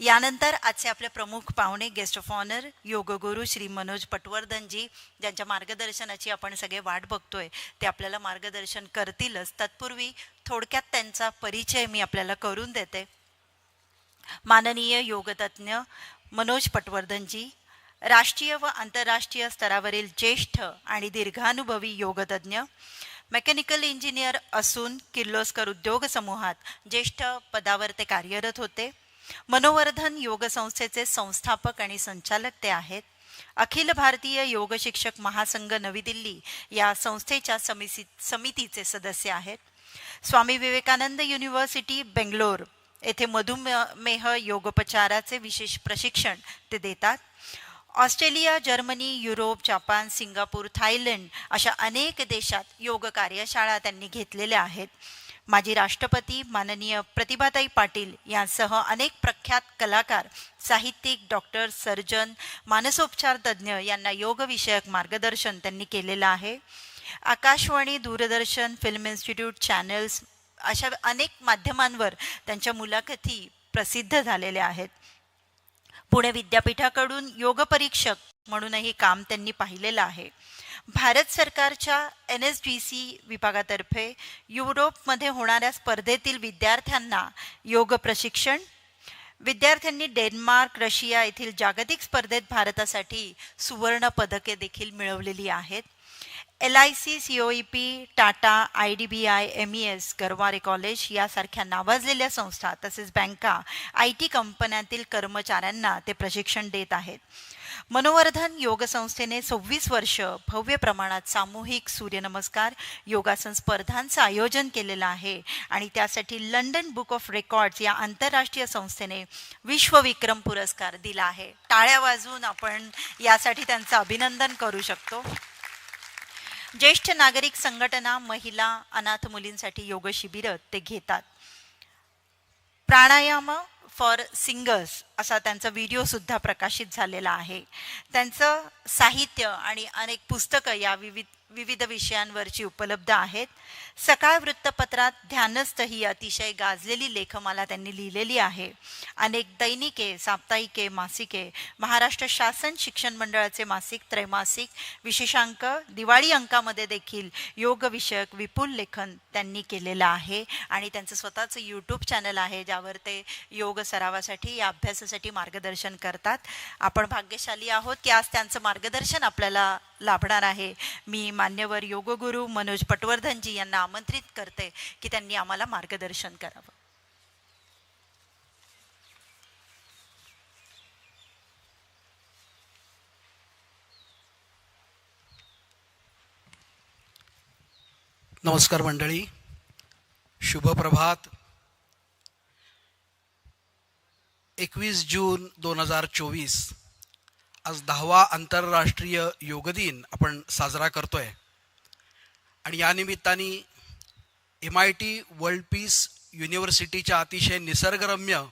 यानंतर आजचे आपले प्रमुख पाहुणे गेस्ट ऑफ ऑनर योगगुरू श्री मनोज पटवर्धनजी ज्यांच्या मार्गदर्शनाची आपण सगळे वाट बघतोय ते आपल्याला मार्गदर्शन करतीलच. तत्पूर्वी थोडक्यात त्यांचा परिचय मी आपल्याला करून देते. माननीय योगतज्ञ मनोज पटवर्धनजी राष्ट्रीय व आंतरराष्ट्रीय स्तरावरील ज्येष्ठ आणि दीर्घानुभवी योगतज्ञ मेकॅनिकल इंजिनियर असून किर्लोस्कर उद्योग समूहात ज्येष्ठ पदावर ते कार्यरत होते. मनोवर्धन योग संस्थेचे संस्थापक आणि संचालक ते आहेत. अखिल भारतीय योग शिक्षक महासंघ नवी दिल्ली या संस्थेच्या समिती समितीचे सदस्य आहेत. स्वामी विवेकानंद युनिव्हर्सिटी बेंगलोर. येथे मधुमेह योगोपचाराचे विशेष प्रशिक्षण ते देतात. Australia Germany Europe Japan Singapore Thailand अशा अनेक देशात योग कार्यशाळा त्यांनी घेतलेल्या आहेत. माजी राष्ट्रपती माननीय प्रतिभाताई पाटील यांसह अनेक प्रख्यात कलाकार साहित्यिक डॉक्टर सर्जन मानसोपचार तज्ज्ञ यांना योगविषयक मार्गदर्शन त्यांनी केलेलं आहे. Akashvani Doordarshan film institute channels अशा अनेक माध्यमांवर त्यांच्या मुलाखती प्रसिद्ध झालेल्या आहेत. पुणे विद्यापीठाकडून योग परीक्षक म्हणूनही काम त्यांनी पाहिलेलं आहे. भारत सरकारच्या एन एस डी सी विभागातर्फे युरोपमध्ये होणाऱ्या स्पर्धेतील विद्यार्थ्यांना योग प्रशिक्षण विद्यार्थ्यांनी डेन्मार्क रशिया येथील जागतिक स्पर्धेत भारतासाठी सुवर्ण पदके देखील मिळवलेली आहेत. L I C C O E P Tata I D B I M E S Garware college यासारख्या नावाजलेल्या संस्था तसेच बँका आय टी कंपन्यातील कर्मचाऱ्यांना ते प्रशिक्षण देत आहेत. मनोवर्धन योग संस्थेने सव्वीस वर्ष भव्य प्रमाणात सामूहिक सूर्यनमस्कार योगासन स्पर्धांचं आयोजन केलेलं आहे. आणि त्यासाठी लंडन बुक ऑफ रेकॉर्ड्स या आंतरराष्ट्रीय संस्थेने विश्वविक्रम पुरस्कार दिला आहे. टाळ्या वाजून आपण यासाठी त्यांचं अभिनंदन करू शकतो. ज्येष्ठ नागरिक संघटना महिला अनाथ मुलींसाठी योग शिबिर ते घेतात. प्राणायाम फॉर सिंगर्स असा त्यांचा व्हिडिओ सुद्धा प्रकाशित झालेला आहे. त्यांचं साहित्य आणि अनेक पुस्तकं या विविध विविध विषयांवरची उपलब्ध आहेत. सकाळ वृत्तपत्रात ध्यानस्थ ही अतिशय गाजलेली लेखमाला त्यांनी लिहिलेली आहे. अनेक दैनिके साप्ताहिके मासिके महाराष्ट्र शासन शिक्षण मंडळाचे मासिक त्रैमासिक विशेषांक दिवाळी अंकामध्ये देखील योगविषयक विपुल लेखन त्यांनी केलेलं आहे. आणि त्यांचं स्वतःचं यूट्यूब चॅनल आहे ज्यावर ते योग सरावासाठी या अभ्यासासाठी मार्गदर्शन करतात. आपण भाग्यशाली आहोत की आज त्यांचं मार्गदर्शन आपल्याला लाभणार आहे. मी मान्यवर योगगुरू मनोज पटवर्धनजी यांना आमंत्रित करते की त्यांनी आम्हाला मार्गदर्शन करावं. नमस्कार मंडळी. शुभप्रभात एकवीस जून दोन हजार चोवीस. आज दहावा आंतरराष्ट्रीय योग दिन आपण साजरा करतोय. आणि या निमित्ताने M I T world peace युनिव्हर्सिटीच्या अतिशय निसर्गरम्य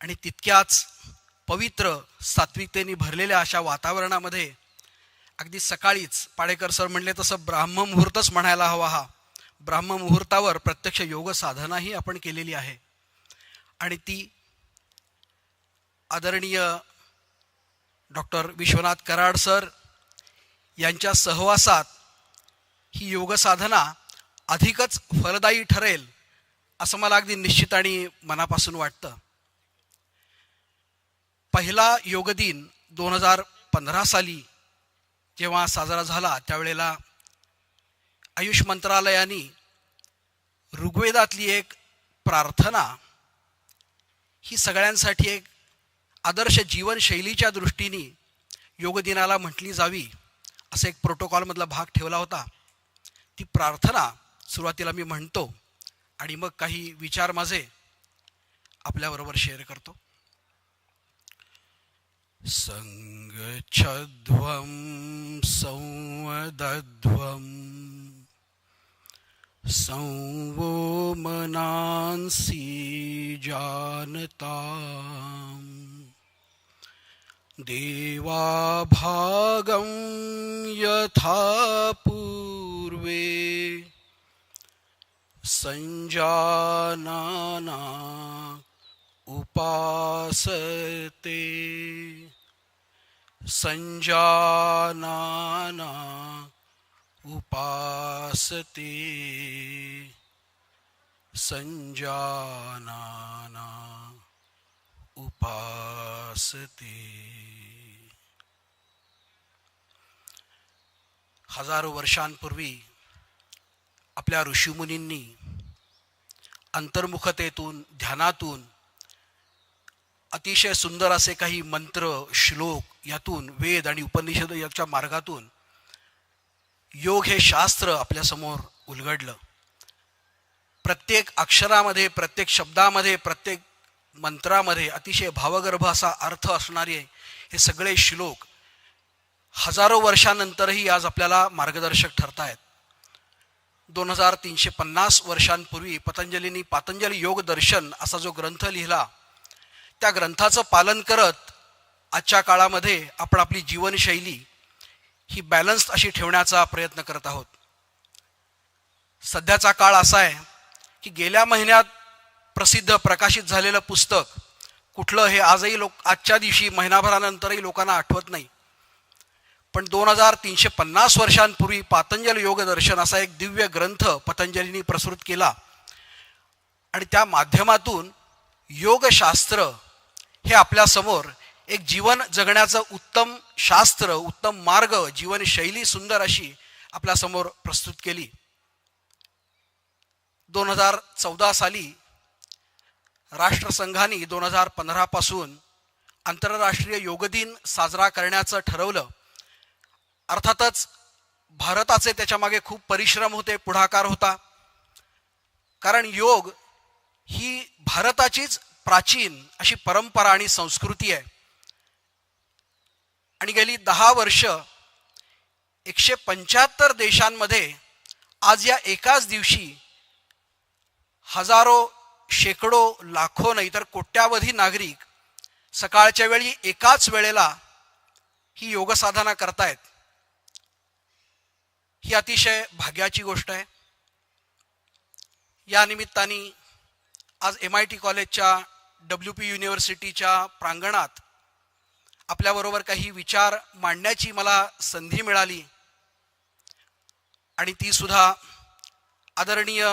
आणि तितक्याच पवित्र सात्विकतेने भरलेल्या अशा वातावरणामध्ये अगदी सकाळीच पाडेकर सर म्हणले तसं ब्राह्ममुहूर्तच म्हणायला हवा हा. ब्राह्ममुहूर्तावर प्रत्यक्ष योग साधनाही आपण केलेली आहे. आणि ती आदरणीय डॉक्टर विश्वनाथ कराड सर यांच्या सहवासात ही योगसाधना अधिकच फलदायी ठरेल असं मला अगदी निश्चित आणि मनापासून वाटतं. पहिला योग दिन दोन हजार पंधरा साली जेव्हा साजरा झाला त्यावेळेला आयुष मंत्रालयाने ऋग्वेदातली एक प्रार्थना ही सगळ्यांसाठी एक आदर्श जीवनशैलीच्या दृष्टीने योगदिनाला म्हटली जावी असा एक प्रोटोकॉलमधला भाग ठेवला होता. ती प्रार्थना सुरुवातीला मी म्हणतो आणि मग काही विचार माझे आपल्याबरोबर शेअर करतो. सङ्गच्छध्वं संवदध्वं संवो मनांसि जानताम्। देवाभागं यथा पूर्वे सञ्जानाना उपा संजानाना उपासते। संजानाना उपासते। हजारो वर्षांपूर्वी आपल्या ऋषीमुनींनी अंतर्मुखतेतून ध्यानातून अतिशय सुंदर असे काही मंत्र श्लोक यातून वेद आणि उपनिषद याच्या मार्गातून योग हे शास्त्र आपल्यासमोर उलगडलं. प्रत्येक अक्षरामध्ये प्रत्येक शब्दामध्ये प्रत्येक मंत्रामध्ये अतिशय भावगर्भ असा अर्थ असणारे हे सगळे श्लोक हजारो वर्षानंतरही आज आपल्याला मार्गदर्शक ठरतायत. दोन हजार तीनशे पन्नास वर्षांपूर्वी पतंजलींनी पातंजली योग दर्शन असा जो ग्रंथ लिहिला त्या ग्रंथाचं पालन करत आजच्या काळामध्ये आपण आपली जीवनशैली ही बॅलन्स्ड अशी ठेवण्याचा प्रयत्न करत आहोत. सध्याचा काळ असा आहे की गेल्या महिन्यात प्रसिद्ध प्रकाशित झालेलं पुस्तक कुठलं हे आजही लोक आजच्या दिवशी महिनाभरानंतरही लोकांना आठवत नाही. पण दोन हजार तीनशे पन्नास वर्षांपूर्वी पातंजल योगदर्शन असा एक दिव्य ग्रंथ पतंजलींनी प्रसृत केला. आणि त्या माध्यमातून योगशास्त्र हे आपल्यासमोर एक जीवन जगण्याचं उत्तम शास्त्र उत्तम मार्ग जीवनशैली सुंदर अशी आपल्यासमोर प्रस्तुत केली. दोन हजार चौदा साली राष्ट्रसंघाने दोन हजार पंधरापासून आंतरराष्ट्रीय योग दिन साजरा करण्याचं ठरवलं. अर्थातच भारताचे त्याच्यामागे खूप परिश्रम होते पुढाकार होता. कारण योग ही भारताचीच प्राचीन अशी परंपरा आणि संस्कृती आहे. आणि गेली दहा वर्ष एकशे पंच्याहत्तर देशांमध्ये आज या एकाच दिवशी हजारो शेकडो लाखो नाही तर कोट्यावधी नागरिक सकाळच्या वेळी एकाच वेळेला ही योगसाधना करतायत. ही अतिशय भाग्याची गोष्ट आहे. या निमित्ताने आज एम आय टी कॉलेजच्या डब्ल्यू पी युनिव्हर्सिटीच्या प्रांगणात आपल्याबरोबर काही विचार मांडण्याची मला संधी मिळाली. आणि ती सुद्धा आदरणीय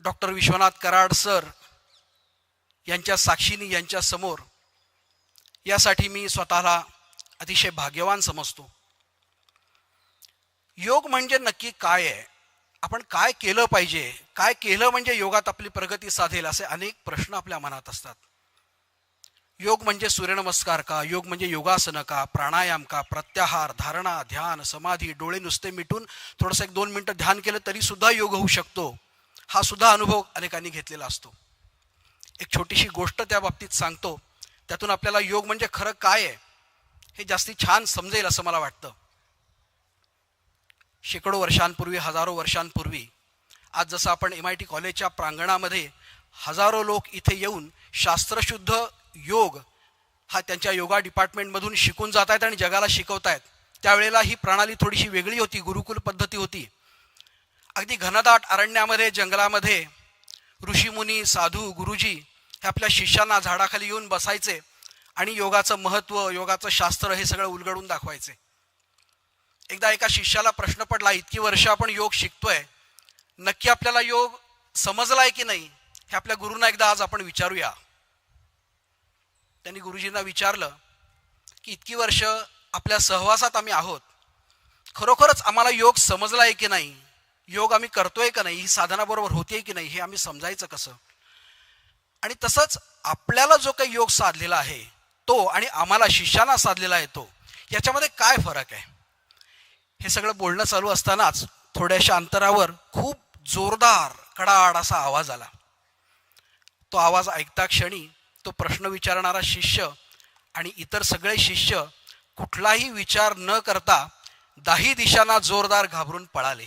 डॉक्टर विश्वनाथ कराड सर यांच्या साक्षीनी यांच्यासमोर. यासाठी मी स्वतःला अतिशय भाग्यवान समजतो. योग म्हणजे नक्की काय आहे? आपण काय केलं पाहिजे? काय केलं म्हणजे योगात आपली प्रगती साधेल? असे अनेक प्रश्न आपल्या मनात असतात. योग म्हणजे सूर्यनमस्कार का? योग म्हणजे योगासनं का? प्राणायाम का? प्रत्याहार धारणा ध्यान समाधी डोळे नुसते मिटून थोडंसं एक दोन मिनटं ध्यान केलं तरी सुद्धा योग होऊ शकतो. हा सुद्धा अनुभव अनेकांनी घेतलेला असतो. एक छोटीशी गोष्ट त्या बाबतीत सांगतो. त्यातून आपल्याला योग म्हणजे खरं काय आहे? हे जास्ती छान समजेल असं मला वाटतं. शेकडो वर्षांपूर्वी हजारो वर्षांपूर्वी आज जसं आपण एम आय टी कॉलेजच्या प्रांगणामध्ये हजारो लोक इथे येऊन शास्त्रशुद्ध योग हा त्यांच्या योगा डिपार्टमेंटमधून शिकून जात आहेत आणि जगाला शिकवत आहेत त्यावेळेला ही प्रणाली थोडीशी वेगळी होती गुरुकुल पद्धती होती. अगदी घनदाट अरण्यामध्ये जंगलामध्ये ऋषीमुनी साधू गुरुजी हे आपल्या शिष्यांना झाडाखाली येऊन बसायचे आणि योगाचं महत्त्व योगाचं शास्त्र हे सगळं उलगडून दाखवायचे. एकदा एका शिष्याला प्रश्न पडला इतकी वर्ष आपण योग शिकतोय नक्की आपल्याला योग समजलाय की नाही? हे आपल्या गुरुंना एकदा आज आपण विचारूया. त्यांनी गुरुजींना विचारलं की इतकी वर्ष आपल्या सहवासात आम्ही आहोत खरोखरच आम्हाला योग समजलाय की नाही? योग आम्ही करतोय का नाही? ही साधनाबरोबर होते की नाही? हे आम्ही समजायचं कसं? आणि तसंच आपल्याला जो काही योग साधलेला आहे तो आणि आम्हाला शिष्याना साधलेला आहे तो याच्यामध्ये काय फरक आहे? हे सगळं बोलणं चालू असतानाच थोड्याशा अंतरावर खूप जोरदार कडाड असा आवाज आला. तो आवाज ऐकता क्षणी तो प्रश्न विचारणारा शिष्य आणि इतर सगळे शिष्य कुठलाही विचार न करता दाही दिशांना जोरदार घाबरून पळाले.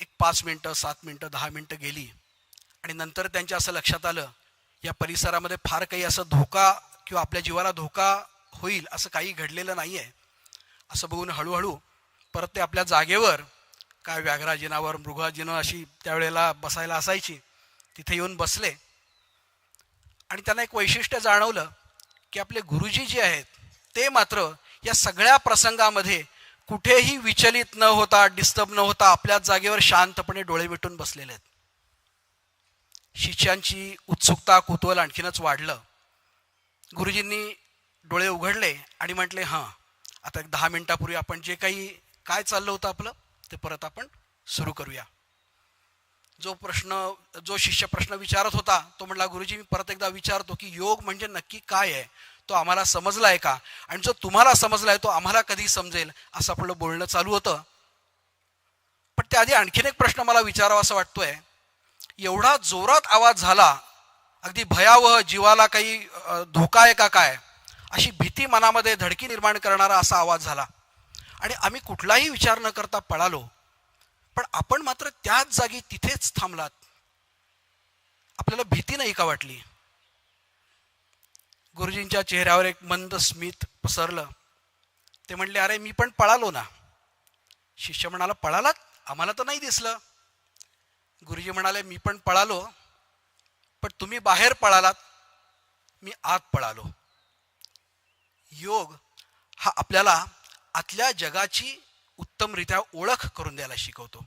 एक पाच मिनटं सात मिनटं दहा मिनटं गेली आणि नंतर त्यांच्या असं लक्षात आलं या परिसरामध्ये फार काही असं धोका किंवा आपल्या जीवाला धोका होईल असं काही घडलेलं नाही आहे असं बघून हळूहळू परत ते आपल्या जागेवर काय व्याघ्राजिनावर मृगाजिनं अशी त्यावेळेला बसायला असायची तिथे येऊन बसले. आणि त्यांना एक वैशिष्ट्य जाणवलं की आपले गुरुजी जे आहेत ते मात्र या सगळ्या प्रसंगामध्ये कुठेही विचलित न होता डिस्टर्ब न होता आपल्याच जागेवर शांतपणे डोळे मिटून बसलेले आहेत. शिष्यांची उत्सुकता कुतूहल आणखीनच वाढलं. गुरुजींनी डोळे उघडले आणि म्हटले हां आता एक दहा मिनिटापूर्वी आपण जे काही काय चाललं होतं आपलं ते परत आपण सुरू करूया. जो प्रश्न जो शिष्य प्रश्न विचारत होता तो म्हटला गुरुजी मी परत एकदा विचारतो की योग म्हणजे नक्की काय आहे? तो आम्हाला समजला आहे का? आणि जो तुम्हाला समजला आहे तो आम्हाला कधी समजेल? असं आपलं बोलणं चालू होतं. पण त्याआधी आणखीन एक प्रश्न मला विचारावा असं वाटतोय. एवढा जोरात आवाज झाला अगदी भयावह जीवाला काही धोका आहे का काय? अशी भीती मनामध्ये धडकी निर्माण करणारा असा आवाज झाला. आणि आम्ही कुठलाही विचार न करता पळालो. पण आपण मात्र त्याच जागी तिथेच थांबलात. आपल्याला भीती नाही का वाटली? गुरुजींच्या चेहऱ्यावर एक मंद स्मित पसरलं. ते म्हणले अरे मी पण पळालो ना. शिष्य म्हणाला पळालात? आम्हाला तर नाही दिसलं. गुरुजी म्हणाले मी पण पळालो पण तुम्ही बाहेर पळालात. मी आत पळालो. योग हा आपल्याला आतल्या जगाची उत्तमरित्या ओळख करून द्यायला शिकवतो.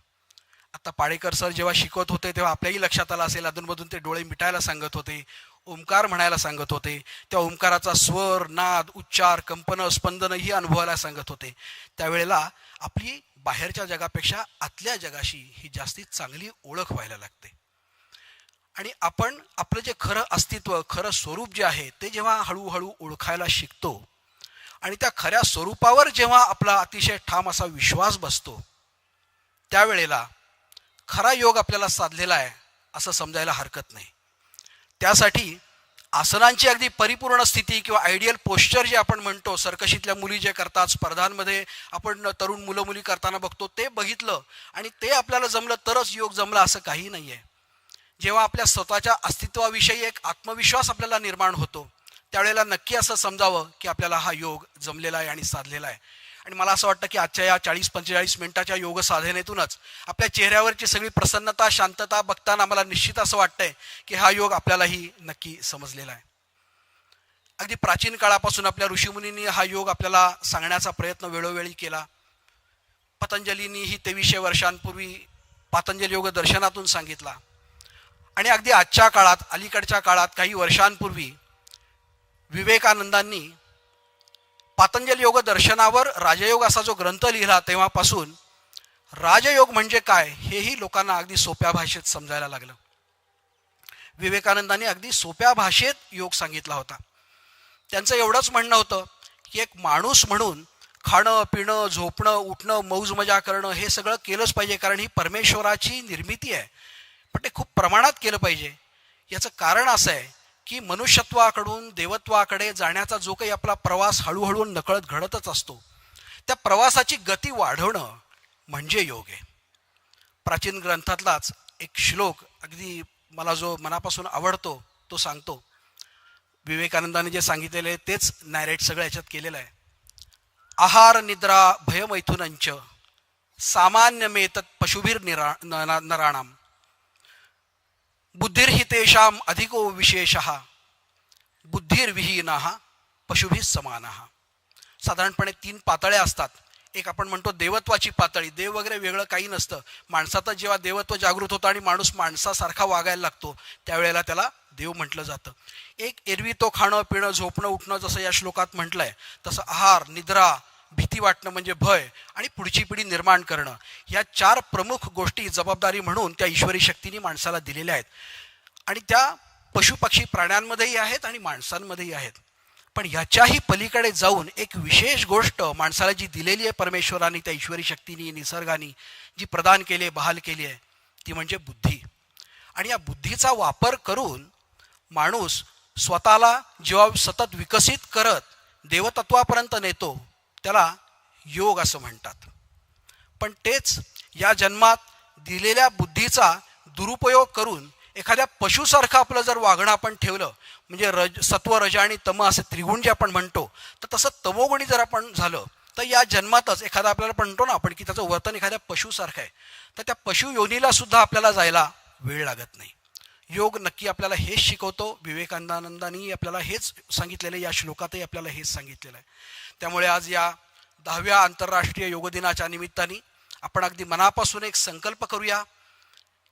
आता पाडेकर सर जेव्हा शिकवत होते तेव्हा आपल्याही लक्षात आलं असेल. अधूनमधून ते डोळे मिटायला सांगत होते ओंकार म्हणायला सांगत होते. त्या ओंकाराचा स्वर नाद उच्चार कंपन स्पंदन ही अनुभवायला सांगत होते. त्यावेळेला आपली बाहेरच्या जगापेक्षा आतल्या जगाशी ही जास्तीत चांगली ओळख व्हायला लागते. आणि आपण आपलं जे खरं अस्तित्व खरं स्वरूप जे आहे ते जेव्हा हळूहळू ओळखायला शिकतो आणि त्या खऱ्या स्वरूपावर जेव्हा आपला अतिशय ठाम असा विश्वास बसतो त्यावेळेला खरा योग आपल्याला साधलेला आहे असं समजायला हरकत नाही. त्यासाठी आसनांची अगदी परिपूर्ण स्थिती किंवा आयडियल पोश्चर जे आपण म्हणतो सरकशीतल्या मुली जे करतात स्पर्धांमध्ये आपण तरुण मुलं मुली करताना बघतो ते बघितलं आणि ते आपल्याला जमलं तरच योग जमला असं काही नाही आहे जेव्हा आपल्या स्वतःच्या अस्तित्वाविषयी एक आत्मविश्वास आपल्याला निर्माण होतो त्यावेळेला नक्की असं समजावं की आपल्याला हा योग जमलेला आहे आणि साधलेला आहे. आणि मला असं वाटतं की आजच्या या चाळीस पंचेचाळीस मिनिटाच्या योग साधनेतूनच आपल्या चेहऱ्यावरची सगळी प्रसन्नता शांतता बघताना मला निश्चित असं वाटतंय की हा योग आपल्यालाही नक्की समजलेला आहे. अगदी प्राचीन काळापासून आपल्या ऋषीमुनींनी हा योग आपल्याला सांगण्याचा प्रयत्न वेळोवेळी केला. पतंजलींनी ही तेवीसशे वर्षांपूर्वी पातंजली योग दर्शनातून सांगितला. आणि अगदी आजच्या काळात अलीकडच्या काळात काही वर्षांपूर्वी विवेकानंदांनी पातंजल योग दर्शनावर राजयोग असा जो ग्रंथ लिहिला तेव्हापासून राजयोग म्हणजे काय हेही लोकांना अगदी सोप्या भाषेत समजायला लागलं. विवेकानंदांनी अगदी सोप्या भाषेत योग सांगितला होता. त्यांचं एवढंच म्हणणं होतं की एक माणूस म्हणून खाणं पिणं झोपणं उठणं मौज मजा करणं हे सगळं केलंच पाहिजे कारण ही परमेश्वराची निर्मिती आहे. पण ते खूप प्रमाणात केलं पाहिजे. याचं कारण असं आहे की मनुष्यत्वाकडून देवत्वाकडे जाण्याचा जो काही आपला प्रवास हळूहळू नकळत घडतच असतो त्या प्रवासाची गती वाढवणं म्हणजे योग आहे. प्राचीन ग्रंथातलाच एक श्लोक अगदी मला जो मनापासून आवडतो तो सांगतो. विवेकानंदाने जे सांगितलेले आहे तेच नॅरेट सगळं याच्यात केलेलं आहे. आहार निद्रा भयमैथुनंच सामान्य मेतत पशुभीर निरा नराणाम. बुद्धिर्हि बुद्धिर्हितेषाम अधिको विशेष बुद्धिर्विहीन पशुभी समान. साधारणपणे तीन पातळ्या असतात. एक आपण म्हणतो देवत्वाची पातळी. देव वगैरे वेगळं काही नसतं. माणसाचं जेव्हा देवत्व जागृत होतं आणि माणूस माणसासारखा वागायला लागतो त्यावेळेला त्याला देव म्हटलं जातं. एक एरवी तो खाणं पिणं झोपणं उठणं जसं या श्लोकात म्हटलंय तसं आहार निद्रा भीती वाटणं म्हणजे भय आणि पुढची पिढी निर्माण करणं. या चार प्रमुख गोष्टी जबाबदारी म्हणून त्या ईश्वरी शक्तीने माणसाला दिलेल्या आहेत. आणि त्या पशुपक्षी प्राण्यांमध्येही आहेत आणि माणसांमध्येही आहेत. पण ह्याच्याही पलीकडे जाऊन एक विशेष गोष्ट माणसाला जी दिलेली आहे परमेश्वराने त्या ईश्वरी शक्तीने निसर्गाने जी प्रदान केली आहे बहाल केली आहे ती म्हणजे बुद्धी. आणि या बुद्धीचा वापर करून माणूस स्वतःला जेव्हा सतत विकसित करत देवतत्वापर्यंत नेतो त्याला योग असं म्हणतात. पण तेच या जन्मात दिलेल्या बुद्धीचा दुरुपयोग करून एखाद्या पशुसारखं आपलं जर वागणं आपण ठेवलं म्हणजे रज सत्व रज आणि तम असे त्रिगुण जे आपण म्हणतो तर तसं तमोगुणी जर आपण झालं तर या जन्मातच एखादा आपल्याला म्हणतो ना आपण की त्याचं वर्तन एखाद्या पशुसारखं आहे तर त्या पशु योनीला सुद्धा आपल्याला जायला वेळ लागत नाही. योग नक्की आपल्याला हेच शिकवतो. विवेकानंदांनी आपल्याला हेच सांगितलेलं आहे. या श्लोकातही आपल्याला हेच सांगितलेलं आहे. त्यामुळे आज या दहाव्या आंतरराष्ट्रीय योग दिनाच्या निमित्ताने आपण अगदी मनापासून एक संकल्प करूया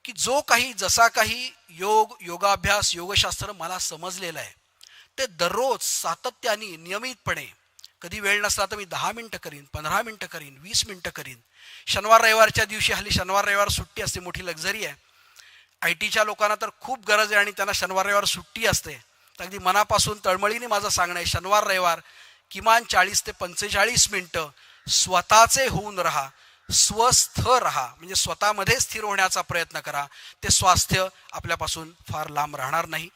की जो काही जसा काही योग योगाभ्यास योगशास्त्र मला समजलेलं आहे ते दररोज सातत्याने नियमितपणे कधी वेळ नसला तर मी दहा मिनटं करीन पंधरा मिनटं करीन वीस मिनटं करीन. शनिवार रविवारच्या दिवशी हल्ली शनिवार रविवार सुट्टी असते मोठी लक्झरी आहे. आय टीच्या लोकांना तर खूप गरज आहे आणि त्यांना शनिवार रविवार सुट्टी असते. तर अगदी मनापासून तळमळीने माझं सांगणं आहे शनिवार रविवार किमान चाळीस ते पंचेचाळीस मिनटं स्वतःचे होऊन राहा स्वस्थ राहा. म्हणजे स्वतःमध्ये स्थिर होण्याचा प्रयत्न करा. ते स्वास्थ्य आपल्यापासून फार लांब राहणार नाही.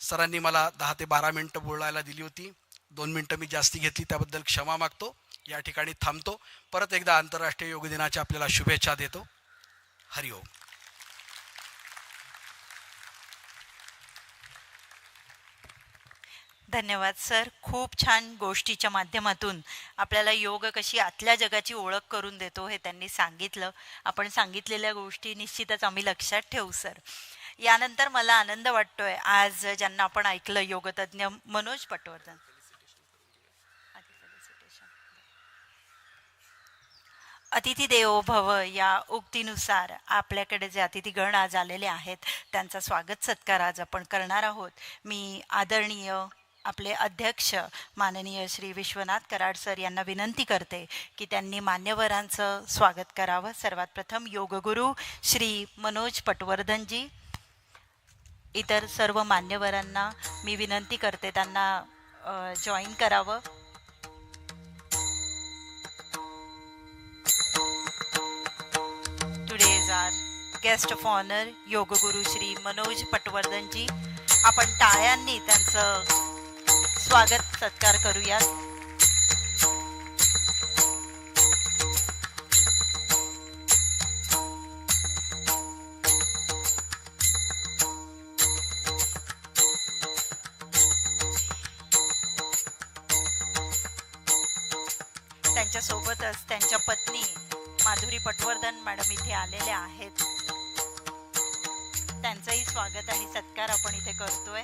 सरांनी मला दहा ते बारा मिनटं बोलायला दिली होती. दोन मिनटं मी जास्ती घेतली त्याबद्दल क्षमा मागतो. या ठिकाणी थांबतो. परत एकदा आंतरराष्ट्रीय योग दिनाच्या आपल्याला शुभेच्छा देतो. हरिओम. धन्यवाद सर. खूप छान गोष्टीच्या माध्यमातून आपल्याला योग कशी आतल्या जगाची ओळख करून देतो हे त्यांनी सांगितलं. आपण सांगितलेल्या गोष्टी निश्चितच आम्ही लक्षात ठेवू सर. यानंतर मला आनंद वाटतोय आज ज्यांना आपण ऐकलं योगतज्ञ मनोज पटवर्धन. अतिथी देवो भव या उक्तीनुसार आपल्याकडे जे अतिथीगण आज आलेले आहेत त्यांचा स्वागत सत्कार आज आपण करणार आहोत. मी आदरणीय आपले अध्यक्ष माननीय श्री विश्वनाथ कराड सर यांना विनंती करते की त्यांनी मान्यवरांचं स्वागत करावं. सर्वात प्रथम योगगुरू श्री मनोज पटवर्धनजी इतर सर्व मान्यवरांना मी विनंती करते त्यांना जॉईन करावं. Today's our guest of honour योगगुरू Shri Manoj Patwardhanji. आपण टाळ्यांनी त्यांचं स्वागत सत्कार करूयात. त्यांच्यासोबतच त्यांच्या पत्नी माधुरी पटवर्धन मॅडम इथे आलेल्या आहेत. त्यांचंही स्वागत आणि सत्कार आपण इथे करतोय.